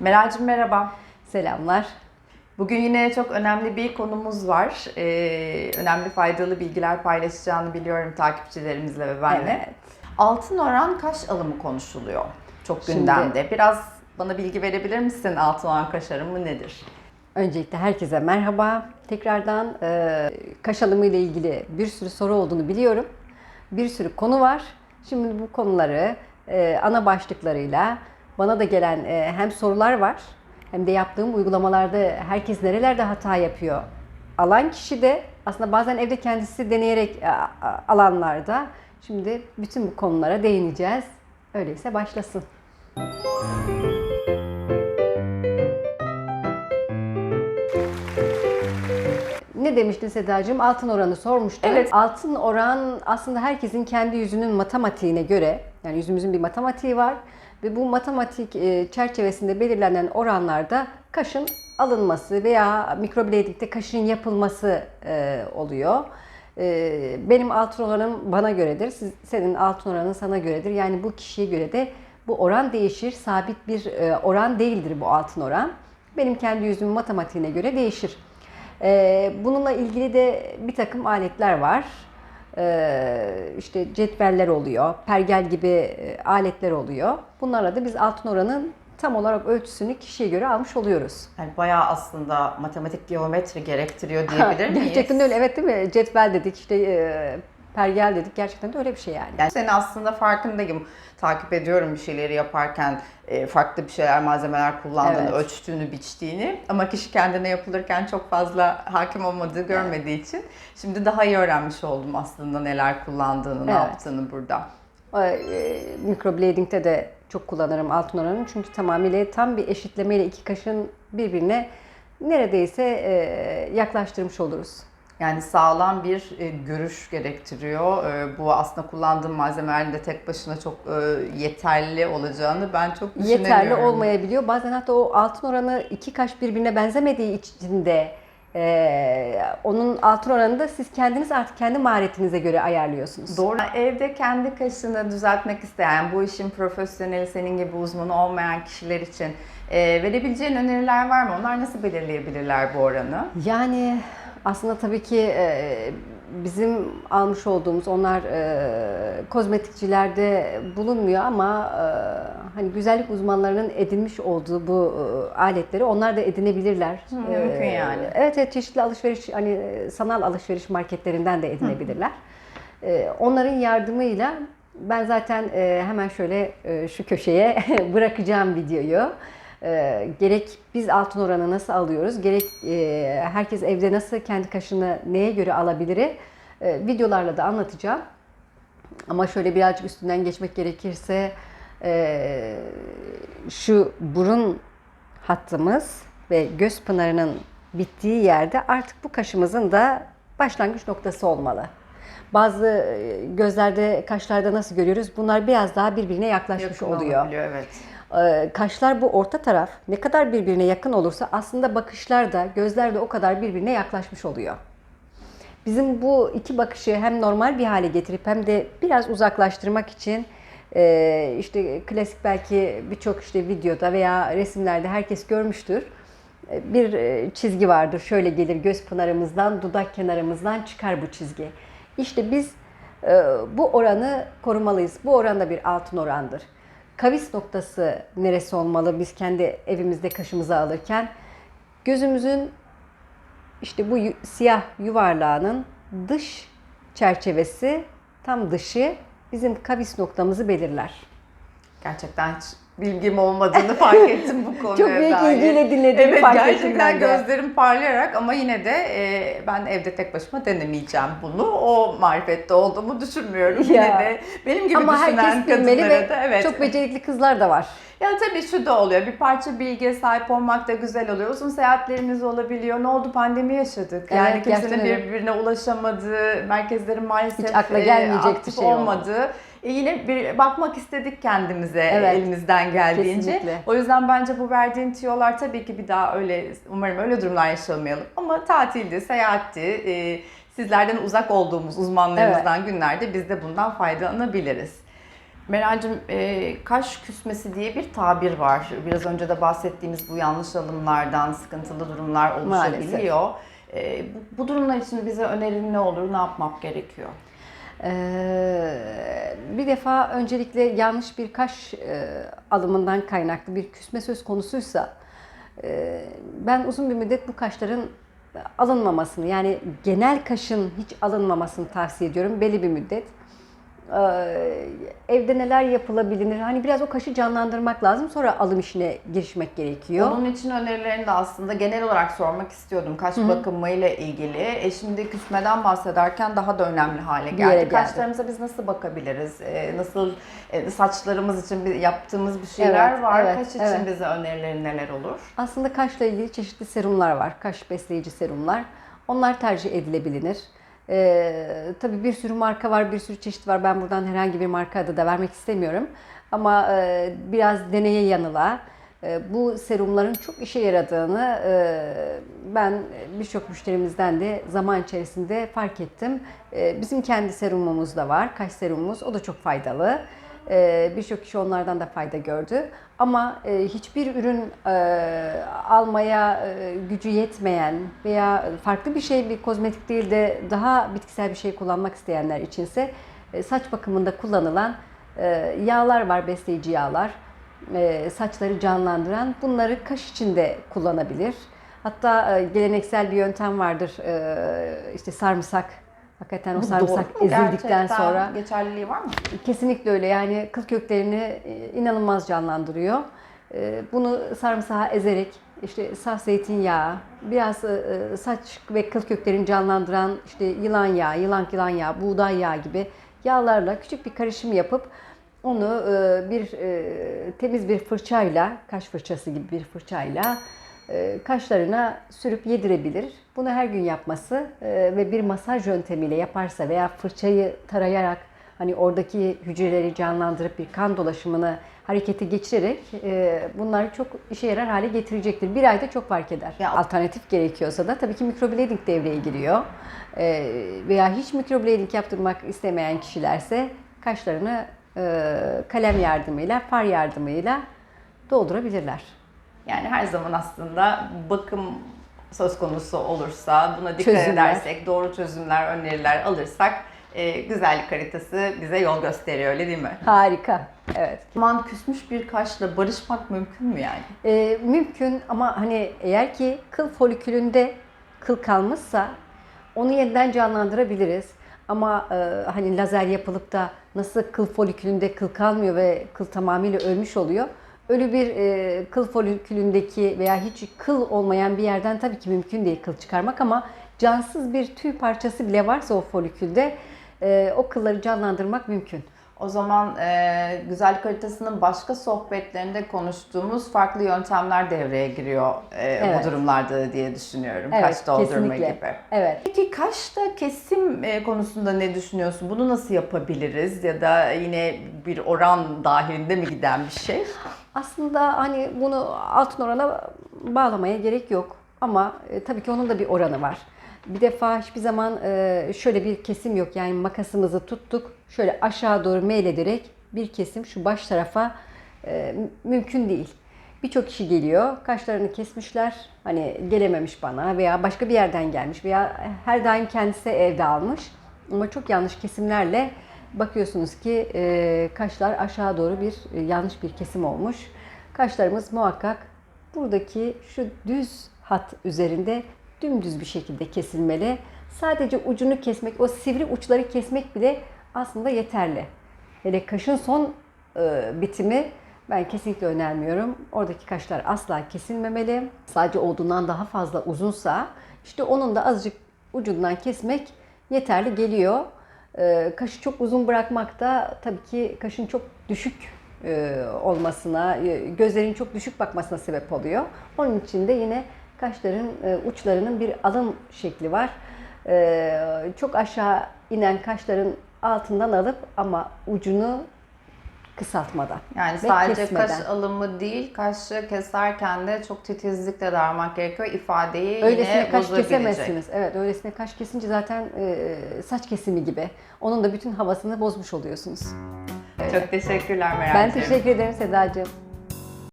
Meral'cim merhaba. Selamlar. Bugün yine çok önemli bir konumuz var. Ee, önemli faydalı bilgiler paylaşacağını biliyorum takipçilerimizle ve benle. Evet. Altın oran kaş alımı konuşuluyor. Çok Şimdi- gündemde. Biraz bana bilgi verebilir misin altın oran kaş alımı nedir? Öncelikle herkese merhaba. Tekrardan e, kaş alımı ile ilgili bir sürü soru olduğunu biliyorum. Bir sürü konu var. Şimdi bu konuları e, ana başlıklarıyla bana da gelen e, hem sorular var hem de yaptığım uygulamalarda herkes nerelerde hata yapıyor. Alan kişi de aslında bazen evde kendisi deneyerek e, alanlarda. Şimdi bütün bu konulara değineceğiz. Öyleyse başlasın. Ne demiştin Sedacığım? Altın oranı sormuştun. Evet. Altın oran aslında herkesin kendi yüzünün matematiğine göre, yani yüzümüzün bir matematiği var ve bu matematik e, çerçevesinde belirlenen oranlarda kaşın alınması veya mikroblading'de kaşın yapılması e, oluyor. E, benim altın oranım bana göredir, senin altın oranın sana göredir. Yani bu kişiye göre de bu oran değişir. Sabit bir oran değildir bu altın oran. Benim kendi yüzümün matematiğine göre değişir. Bununla ilgili de bir takım aletler var. Ee, işte cetveller oluyor, pergel gibi e, aletler oluyor. Bunlarla da biz altın oranın tam olarak ölçüsünü kişiye göre almış oluyoruz. Yani bayağı aslında matematik geometri gerektiriyor diyebilir miyiz? Gerçekten öyle evet değil mi? Cetvel dedik işte e, pergel dedik gerçekten de öyle bir şey yani. Yani seni aslında farkındayım. Takip ediyorum bir şeyleri yaparken e, farklı bir şeyler, malzemeler kullandığını, Evet. ölçtüğünü, biçtiğini. Ama kişi kendine yapılırken çok fazla hakim olmadığı görmediği için şimdi daha iyi öğrenmiş oldum aslında neler kullandığını, ne Evet. yaptığını burada. E, mikroblading'de de çok kullanırım altın oranını çünkü tamamıyla tam bir eşitlemeyle iki kaşın birbirine neredeyse e, yaklaştırmış oluruz. Yani sağlam bir e, görüş gerektiriyor. E, bu aslında kullandığım malzemelerin de tek başına çok e, yeterli olacağını ben çok düşünemiyorum. yeterli olmayabiliyor. Bazen hatta o altın oranı iki kaş birbirine benzemediği için de e, onun altın oranını da siz kendiniz artık kendi maharetinize göre ayarlıyorsunuz. Doğru. Evde kendi kaşını düzeltmek isteyen, bu işin profesyoneli, senin gibi uzmanı olmayan kişiler için e, verebileceğin öneriler var mı? Onlar nasıl belirleyebilirler bu oranı? Yani aslında tabii ki e, bizim almış olduğumuz onlar e, kozmetikçilerde bulunmuyor ama e, hani güzellik uzmanlarının edinmiş olduğu bu aletleri onlar da edinebilirler. mümkün yani. Evet evet çeşitli alışveriş hani sanal alışveriş marketlerinden de edinebilirler. E, onların yardımıyla ben zaten hemen şöyle şu köşeye bırakacağım videoyu. E, gerek biz altın oranı nasıl alıyoruz, gerek e, herkes evde nasıl kendi kaşını neye göre alabilir e, videolarla da anlatacağım. Ama şöyle birazcık üstünden geçmek gerekirse e, şu burun hattımız ve göz pınarının bittiği yerde artık bu kaşımızın da başlangıç noktası olmalı. Bazı e, gözlerde, kaşlarda nasıl görüyoruz? Bunlar biraz daha birbirine yaklaşmış Yakın oluyor. olabiliyor, evet. Ee, Kaşlar bu orta taraf ne kadar birbirine yakın olursa aslında bakışlar da gözler de o kadar birbirine yaklaşmış oluyor. Bizim bu iki bakışı hem normal bir hale getirip hem de biraz uzaklaştırmak için e, işte klasik belki birçok işte videoda veya resimlerde herkes görmüştür. E, Bir e, çizgi vardır. Şöyle gelir göz pınarımızdan, dudak kenarımızdan çıkar bu çizgi. İşte biz bu oranı korumalıyız. Bu oran da bir altın orandır. Kavis noktası neresi olmalı biz kendi evimizde kaşımızı alırken? Gözümüzün işte bu siyah yuvarlağının dış çerçevesi tam dışı bizim kavis noktamızı belirler. Gerçekten bilgim olmadığını fark ettim bu konuya Çok büyük dair. ilgiyle dinlediğimi Evet fark ettim gerçekten gözlerim parlayarak ama yine de e, ben evde tek başıma denemeyeceğim bunu. O marifette olduğumu düşünmüyorum. Yine Ya. de benim gibi Ama düşünen kadınlara ve da evet. çok becerikli kızlar da var. Ya tabii şu da oluyor. Bir parça bilgiye sahip olmak da güzel oluyor. Uzun seyahatlerimiz olabiliyor. Ne oldu? Pandemi yaşadık. Yani Evet, kimsenin birbirine ulaşamadığı, merkezlerin maalesef Hiç akla e, gelmeyecek bir aktif şey oldu. olmadığı. E yine bir bakmak istedik kendimize Evet, elimizden geldiğince. kesinlikle. O yüzden bence bu verdiğin tiyolar tabii ki bir daha öyle umarım öyle durumlar yaşamayalım. Ama tatildi, seyahatti, e, sizlerden uzak olduğumuz uzmanlarımızdan günlerde biz de bundan faydalanabiliriz. Meral'cim e, kaş küsmesi diye bir tabir var. Biraz önce de bahsettiğimiz bu yanlış alımlardan sıkıntılı durumlar oluşabiliyor. E, bu, bu durumlar için bize önerin ne olur, ne yapmak gerekiyor? Ee, bir defa öncelikle yanlış bir kaş e, alımından kaynaklı bir küsme söz konusuysa e, ben uzun bir müddet bu kaşların alınmamasını yani genel kaşın hiç alınmamasını tavsiye ediyorum belli bir müddet. Ee, evde neler yapılabilir? Hani biraz o kaşı canlandırmak lazım. Sonra alım işine girişmek gerekiyor. Onun için önerilerini de aslında genel olarak sormak istiyordum. Kaş bakımıyla ilgili. E şimdi küsmeden bahsederken daha da önemli hale geldi. geldi. Kaşlarımıza biz nasıl bakabiliriz? E, nasıl e, saçlarımız için bir, yaptığımız bir şeyler Evet, var. evet, Kaş için evet. bize önerilerin neler olur? Aslında kaşla ilgili çeşitli serumlar var. Kaş besleyici serumlar. Onlar tercih edilebilir. Ee, tabii bir sürü marka var, bir sürü çeşit var. Ben buradan herhangi bir marka adı da vermek istemiyorum. Ama e, biraz deneye yanıla e, bu serumların çok işe yaradığını e, ben birçok müşterimizden de zaman içerisinde fark ettim. E, bizim kendi serumumuz da var, kaş serumumuz. O da çok faydalı. Ee, Birçok kişi onlardan da fayda gördü. Ama e, hiçbir ürün e, almaya e, gücü yetmeyen veya farklı bir şey bir kozmetik değil de daha bitkisel bir şey kullanmak isteyenler içinse saç bakımında kullanılan yağlar var, besleyici yağlar. Saçları canlandıran. Bunları kaş için de kullanabilir. Hatta geleneksel bir yöntem vardır. İşte sarımsak. Hakikaten o sarımsak Doğru mu? ezildikten Gerçekten sonra geçerliliği var mı? Kesinlikle öyle. Yani kıl köklerini e, inanılmaz canlandırıyor. E, Bunu sarımsağı ezerek işte saf zeytinyağı, biraz e, saç ve kıl köklerini canlandıran işte yılan yağı, yılan yılan yağı, buğday yağı gibi yağlarla küçük bir karışım yapıp onu e, bir e, temiz bir fırçayla, kaş fırçası gibi bir fırçayla kaşlarına sürüp yedirebilir. Bunu her gün yapması e, ve bir masaj yöntemiyle yaparsa veya fırçayı tarayarak hani oradaki hücreleri canlandırıp bir kan dolaşımını harekete geçirerek e, bunlar çok işe yarar hale getirecektir. Bir ayda çok fark eder. Ya- Alternatif gerekiyorsa da tabii ki microblading devreye giriyor. E, veya hiç microblading yaptırmak istemeyen kişilerse kaşlarını e, kalem yardımıyla, far yardımıyla doldurabilirler. Yani her zaman aslında bakım söz konusu olursa, buna dikkat Çözümler. edersek, doğru çözümler, öneriler alırsak e, güzellik haritası bize yol gösteriyor öyle değil mi? Harika. Evet. Aman küsmüş bir kaşla barışmak mümkün mü yani? Ee, mümkün ama hani eğer ki kıl folikülünde kıl kalmışsa onu yeniden canlandırabiliriz. Ama e, hani lazer yapılıp da nasıl kıl folikülünde kıl kalmıyor ve kıl tamamıyla ölmüş oluyor. Ölü bir e, kıl folikülündeki veya hiç kıl olmayan bir yerden tabii ki mümkün değil kıl çıkarmak ama cansız bir tüy parçası bile varsa o folikülde e, o kılları canlandırmak mümkün. O zaman e, güzellik haritasının başka sohbetlerinde konuştuğumuz farklı yöntemler devreye giriyor e, Evet. bu durumlarda diye düşünüyorum. Evet, Kaş doldurma kesinlikle. gibi. Evet. Peki kaşta kesim e, konusunda ne düşünüyorsun? Bunu nasıl yapabiliriz? Ya da yine bir oran dahilinde mi giden bir şey? Aslında hani bunu altın orana bağlamaya gerek yok. Ama e, tabii ki onun da bir oranı var. Bir defa hiçbir zaman e, şöyle bir kesim yok. Yani makasımızı tuttuk, şöyle aşağı doğru meylederek bir kesim şu baş tarafa e, mü- mümkün değil. Birçok kişi geliyor, kaşlarını kesmişler, hani gelememiş bana veya başka bir yerden gelmiş veya her daim kendisi evde almış. Ama çok yanlış kesimlerle bakıyorsunuz ki e, kaşlar aşağı doğru bir e, yanlış bir kesim olmuş. Kaşlarımız muhakkak buradaki şu düz hat üzerinde dümdüz bir şekilde kesilmeli. Sadece ucunu kesmek, o sivri uçları kesmek bile aslında yeterli. Hele kaşın son e, bitimi ben kesinlikle önermiyorum. Oradaki kaşlar asla kesilmemeli. Sadece olduğundan daha fazla uzunsa işte onun da azıcık ucundan kesmek yeterli geliyor. E, kaşı çok uzun bırakmak da tabii ki kaşın çok düşük e, olmasına, e, gözlerin çok düşük bakmasına sebep oluyor. Onun için de yine kaşların e, uçlarının bir alım şekli var. Çok aşağı inen kaşların altından alıp ama ucunu kısaltmadan. Yani ve sadece kesmeden. kaş alımı değil, kaşı keserken de çok titizlikle davranmak gerekiyor. İfadeyi Öylesine yine kaş kesemezsiniz. Evet, öylesine kaş kesince zaten e, saç kesimi gibi. Onun da bütün havasını bozmuş oluyorsunuz. Çok teşekkürler Meral Ben teşekkür ederim Sedacığım.